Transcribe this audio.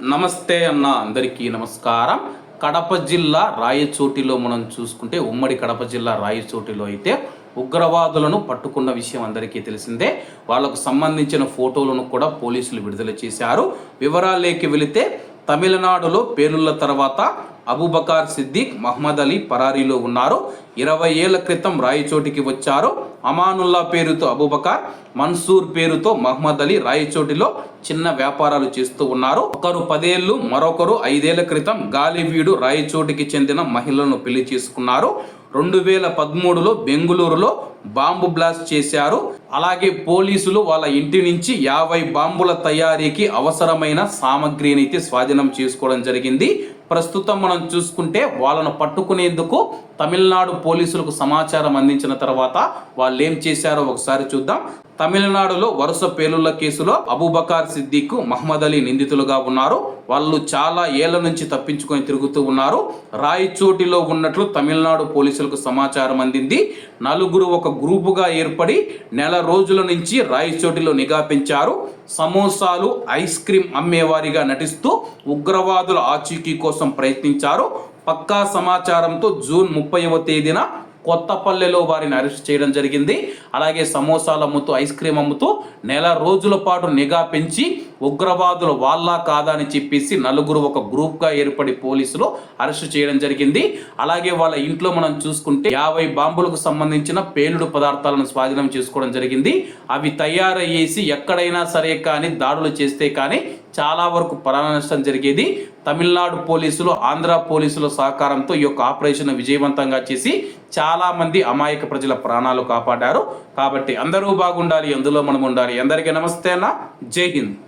నమస్తే అన్న అందరికీ నమస్కారం. కడప జిల్లా రాయచోటిలో మనం చూసుకుంటే ఉమ్మడి కడప జిల్లా రాయచోటిలో అయితే ఉగ్రవాదులను పట్టుకున్న విషయం అందరికీ తెలిసిందే. వాళ్ళకు సంబంధించిన ఫోటోలను కూడా పోలీసులు విడుదల చేశారు. వివరాలేకి వెళితే తమిళనాడులో పేలుళ్ళ తర్వాత అబూబకార్ సిద్దిక్ మహమ్మద్ అలీ పరారీలో ఉన్నారు. ఇరవై ఏళ్ళ క్రితం రాయచోటికి వచ్చారు. అమానుల్లా పేరుతో అబూబకార్ మన్సూర్ పేరుతో మహమ్మద్ అలీ రాయచోటిలో చిన్న వ్యాపారాలు చేస్తూ ఉన్నారు. ఒకరు పదేళ్ళు మరొకరు ఐదేళ్ళ క్రితం గాలివీడు రాయచోటికి చెందిన మహిళలను పెళ్ళి చేసుకున్నారు. రెండు వేల పదమూడులో బెంగుళూరులో బాంబు బ్లాస్ట్ చేశారు. అలాగే పోలీసులు వాళ్ళ ఇంటి నుంచి యాభై బాంబుల తయారీకి అవసరమైన సామగ్రినైతే అయితే స్వాధీనం చేసుకోవడం జరిగింది. ప్రస్తుతం మనం చూసుకుంటే వాళ్ళను పట్టుకునేందుకు తమిళనాడు పోలీసులకు సమాచారం అందించిన తర్వాత వాళ్ళు ఏం చేశారో ఒకసారి చూద్దాం. తమిళనాడులో వరుస పేలుళ్ళ కేసులో అబూబకార్ సిద్దిక్ మహమ్మద్ అలీ నిందితులుగా ఉన్నారు. వాళ్ళు చాలా ఏళ్ళ నుంచి తప్పించుకొని తిరుగుతూ ఉన్నారు. రాయచోటిలో ఉన్నట్లు తమిళనాడు పోలీసులకు సమాచారం అందింది. నలుగురు ఒక గ్రూపుగా ఏర్పడి నెల రోజుల నుంచి రాయచోటిలో నిఘా పెంచారు. సమోసాలు ఐస్ క్రీమ్ అమ్మేవారిగా నటిస్తూ ఉగ్రవాదుల ఆచూకీ కోసం ప్రయత్నించారు. పక్కా సమాచారంతో జూన్ ముప్పైవ తేదీన కొత్తపల్లెలో వారిని అరెస్ట్ చేయడం జరిగింది. అలాగే సమోసాలు అమ్ముతూ ఐస్ క్రీమ్ అమ్ముతూ నెల రోజుల పాటు నిఘా పెంచి ఉగ్రవాదులు వాళ్ళా కాదా అని చెప్పేసి నలుగురు ఒక గ్రూప్గా ఏర్పడి పోలీసులు అరెస్ట్ చేయడం జరిగింది. అలాగే వాళ్ళ ఇంట్లో మనం చూసుకుంటే యాభై బాంబులకు సంబంధించిన పేలుడు పదార్థాలను స్వాధీనం చేసుకోవడం జరిగింది. అవి తయారయ్యేసి ఎక్కడైనా సరే కానీ దాడులు చేస్తే కానీ చాలా వరకు ప్రాణ నష్టం జరిగేది. తమిళనాడు పోలీసులు ఆంధ్ర పోలీసుల సహకారంతో ఈ యొక్క ఆపరేషన్ విజయవంతంగా చేసి చాలా మంది అమాయక ప్రజల ప్రాణాలు కాపాడారు. కాబట్టి అందరూ బాగుండాలి అందులో మనం ఉండాలి. అందరికీ నమస్తే అన్న. జై హింద్.